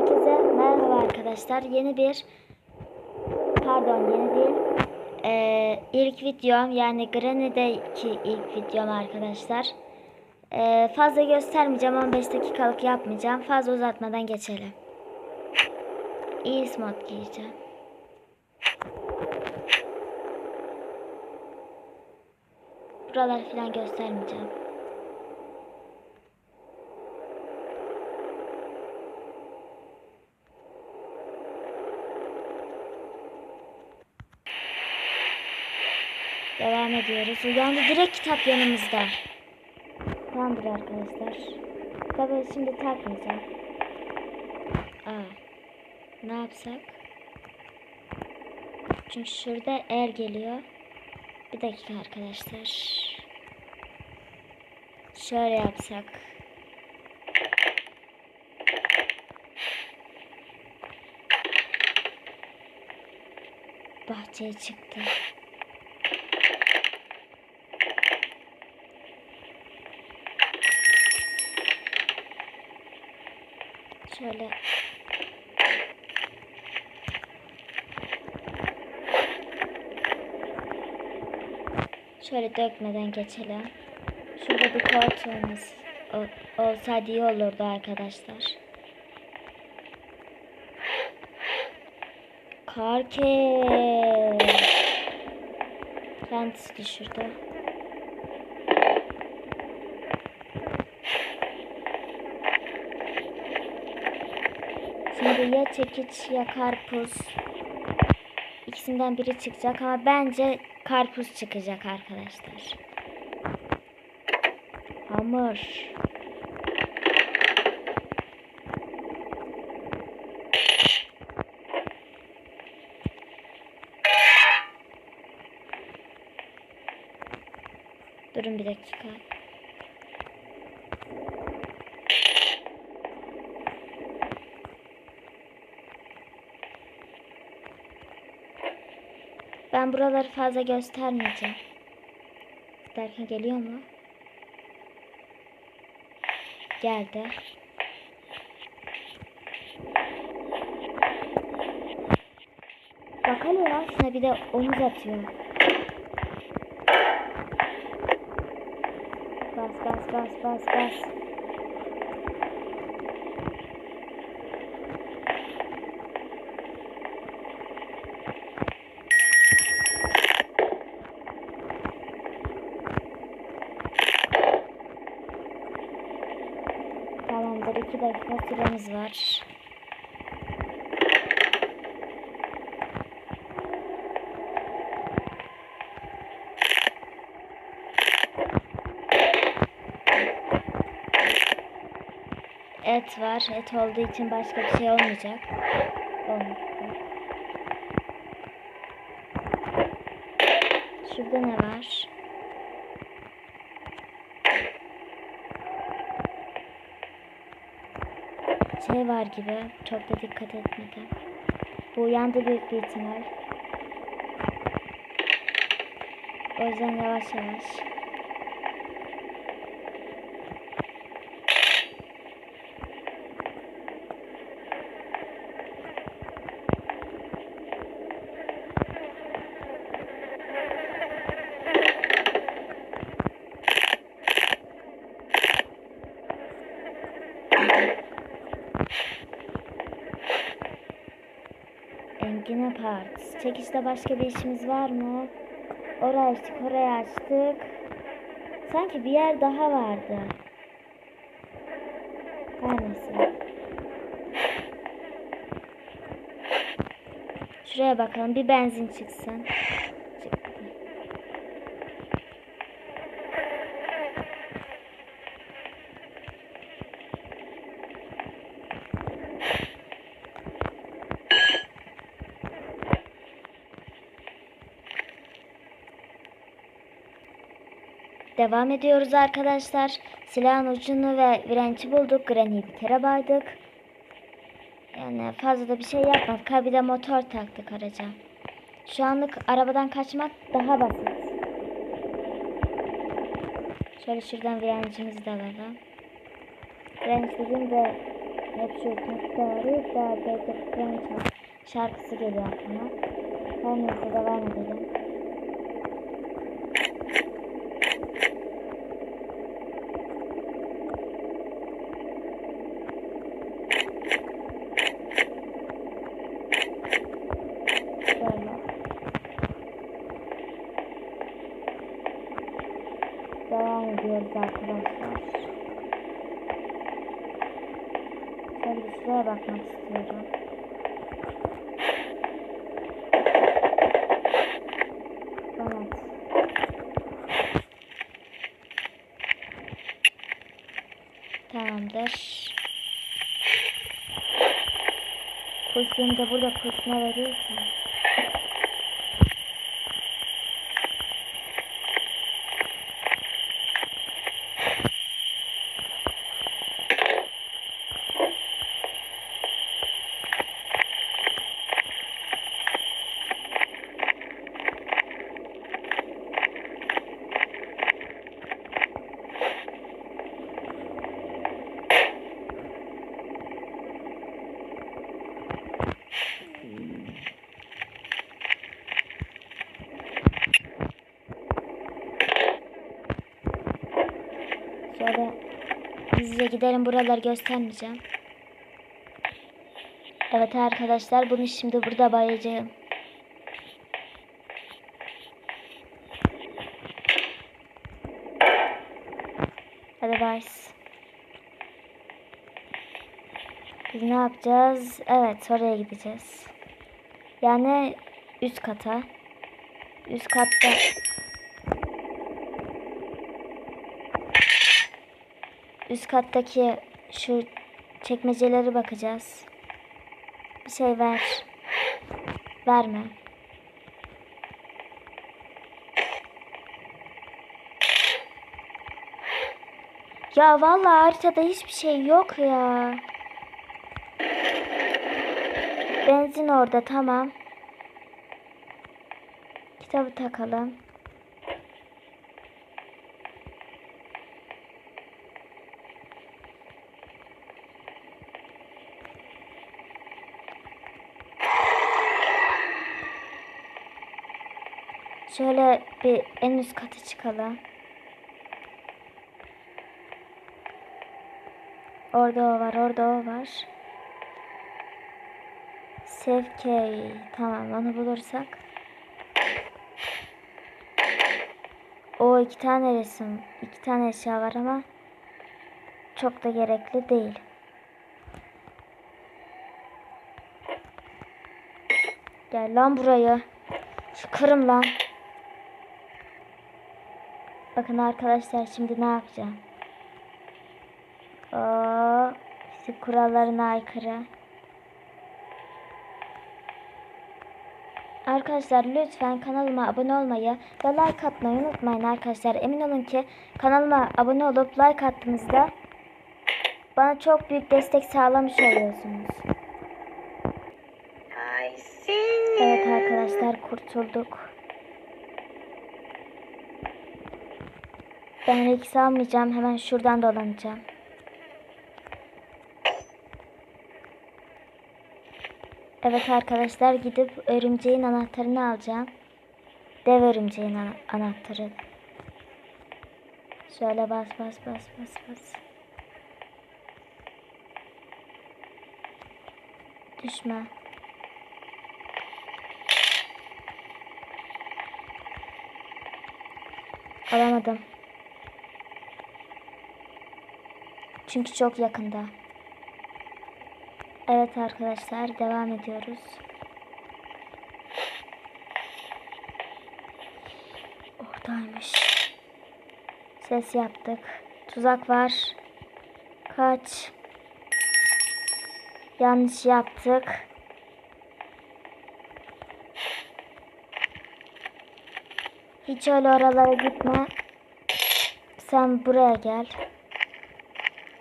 Herkese merhaba arkadaşlar. Yeni bir pardon yeni değil. Ee, ilk videom yani Granny'deki ilk videom arkadaşlar. Ee, fazla göstermeyeceğim 15 dakikalık yapmayacağım. Fazla uzatmadan geçelim. İyi mod giyeceğim. Buraları falan göstermeyeceğim. Devam ediyoruz. Uyandı direkt kitap yanımızda. Tamamdır arkadaşlar. Tabii şimdi takmayacağım. Aa, ne yapsak? Çünkü şurada er geliyor. Bir dakika arkadaşlar. Şöyle yapsak. Bahçeye çıktı. Şöyle Şöyle dökmeden geçelim. Şurada bir koltuğumuz ol- olsaydı iyi olurdu arkadaşlar. Karke. Kendisi düşürdü. Ya çekiç ya karpuz. İkisinden biri çıkacak ama bence karpuz çıkacak arkadaşlar. Hamur. Durun bir dakika. Ben buraları fazla göstermeyeceğim. Derken geliyor mu? Geldi. Bakalım lan şuna bir de omuz atıyor. Bas bas bas bas bas. Tamamdır. iki dakika süremiz var. Et var. Et olduğu için başka bir şey olmayacak. Olmayacak. Şurada ne var? Şey var gibi. Çok da dikkat etmeden. Bu uyandı büyük bir ihtimal. O yüzden yavaş yavaş. Engine Parts. Çekişte başka bir işimiz var mı? Orayı açtık, orayı açtık. Sanki bir yer daha vardı. Her neyse. Şuraya bakalım. Bir benzin çıksın. Devam ediyoruz arkadaşlar. Silahın ucunu ve direnci bulduk. Granny'i bir baydık. Yani fazla da bir şey yapmadık. Ha bir de motor taktık araca. Şu anlık arabadan kaçmak daha basit. Şöyle şuradan direncimizi de alalım. Direnç dediğim de Hep şu tutları da Beethoven şarkısı geliyor aklıma. Her neyse devam edelim. Şöyle. Devam ediyoruz arkadaşlar. Şuraya bakmak istiyorum. Evet. Tamamdır. Kurşunu da burada kurşuna veriyorsun. Şöyle hızlıca gidelim buraları göstermeyeceğim. Evet arkadaşlar bunu şimdi burada bayacağım. Hadi bay. Biz ne yapacağız? Evet oraya gideceğiz. Yani üst kata. Üst katta üst kattaki şu çekmecelere bakacağız. Bir şey ver. Verme. Ya vallahi haritada hiçbir şey yok ya. Benzin orada tamam. Kitabı takalım. Şöyle bir en üst kata çıkalım. Orada o var, orada o var. Sevkey. Tamam onu bulursak. O iki tane resim, iki tane eşya var ama çok da gerekli değil. Gel lan buraya. Çıkarım lan. Bakın arkadaşlar şimdi ne yapacağım. Oo, fizik kurallarına aykırı. Arkadaşlar lütfen kanalıma abone olmayı ve like atmayı unutmayın arkadaşlar. Emin olun ki kanalıma abone olup like attığınızda bana çok büyük destek sağlamış oluyorsunuz. Evet arkadaşlar kurtulduk. Ben risk almayacağım. Hemen şuradan dolanacağım. Evet arkadaşlar gidip örümceğin anahtarını alacağım. Dev örümceğin ana- anahtarı. Şöyle bas bas bas bas bas. Düşme. Alamadım. Çünkü çok yakında. Evet arkadaşlar devam ediyoruz. Oradaymış. Ses yaptık. Tuzak var. Kaç. Yanlış yaptık. Hiç öyle oralara gitme. Sen buraya gel.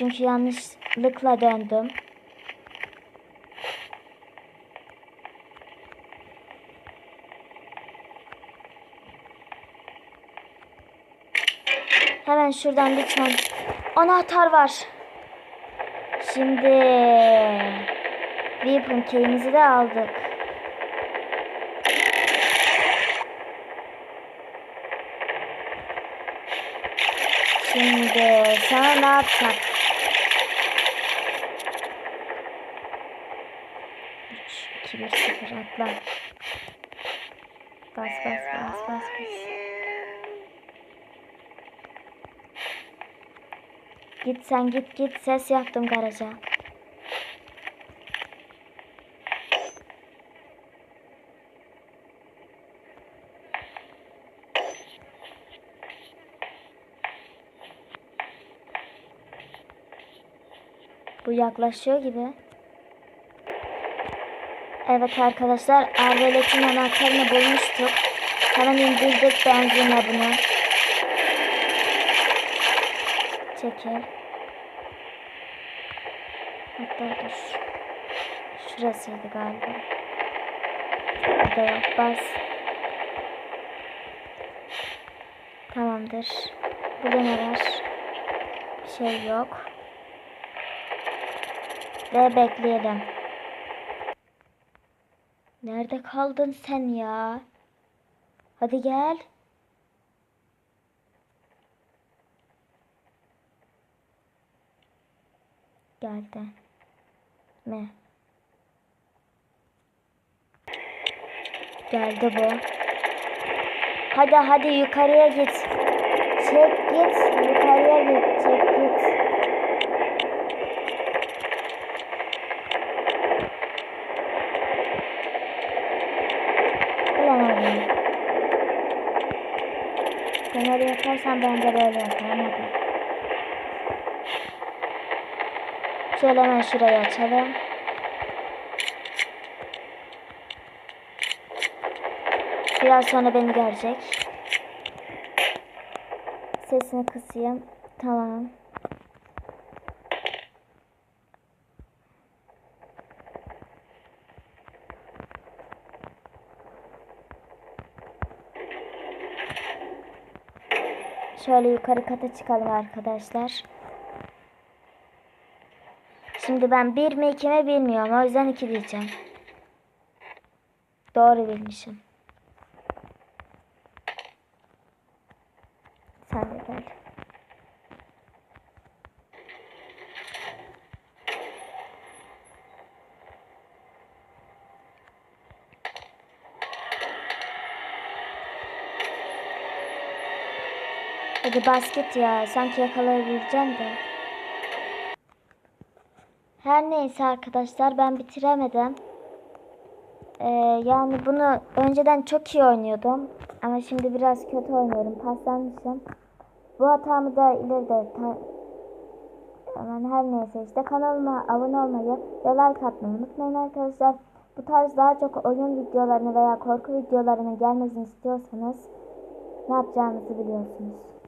Çünkü yanlışlıkla döndüm. Hemen şuradan lütfen. Anahtar var. Şimdi Weapon key'imizi de aldık. Şimdi sana ne yapsak? 3, 2, 1, 0 atla. Bas bas bas bas bas. Git sen git git ses yaptım garaja. Bu yaklaşıyor gibi. Evet arkadaşlar arbeletin anahtarını bulmuştuk. Hemen indirdik benzinle bunu. Çekil. Hatta dur. Şurasıydı galiba. Burada yok. Bas. Tamamdır. Burada ne var? Bir şey yok. Ve bekleyelim. Nerede kaldın sen ya? Hadi gel. Geldi. Mi? Geldi bu. Hadi hadi yukarıya git. Çek git. Yukarıya git. Çek Sen öyle yaparsan ben de böyle yaparım hadi. Şöyle hemen şurayı açalım. Biraz sonra beni görecek. Sesini kısayım. Tamam. Şöyle yukarı kata çıkalım arkadaşlar. Şimdi ben bir mi iki mi bilmiyorum. O yüzden iki diyeceğim. Doğru bilmişim. Sen de gel. Hadi basket ya. Sanki yakalayabileceğim de. Her neyse arkadaşlar ben bitiremedim. Ee, yani bunu önceden çok iyi oynuyordum. Ama şimdi biraz kötü oynuyorum. Paslanmışım. Bu hatamı da ileride Aman her neyse işte kanalıma abone olmayı ve like atmayı unutmayın arkadaşlar. Bu tarz daha çok oyun videolarını veya korku videolarının gelmesini istiyorsanız ne yapacağınızı biliyorsunuz.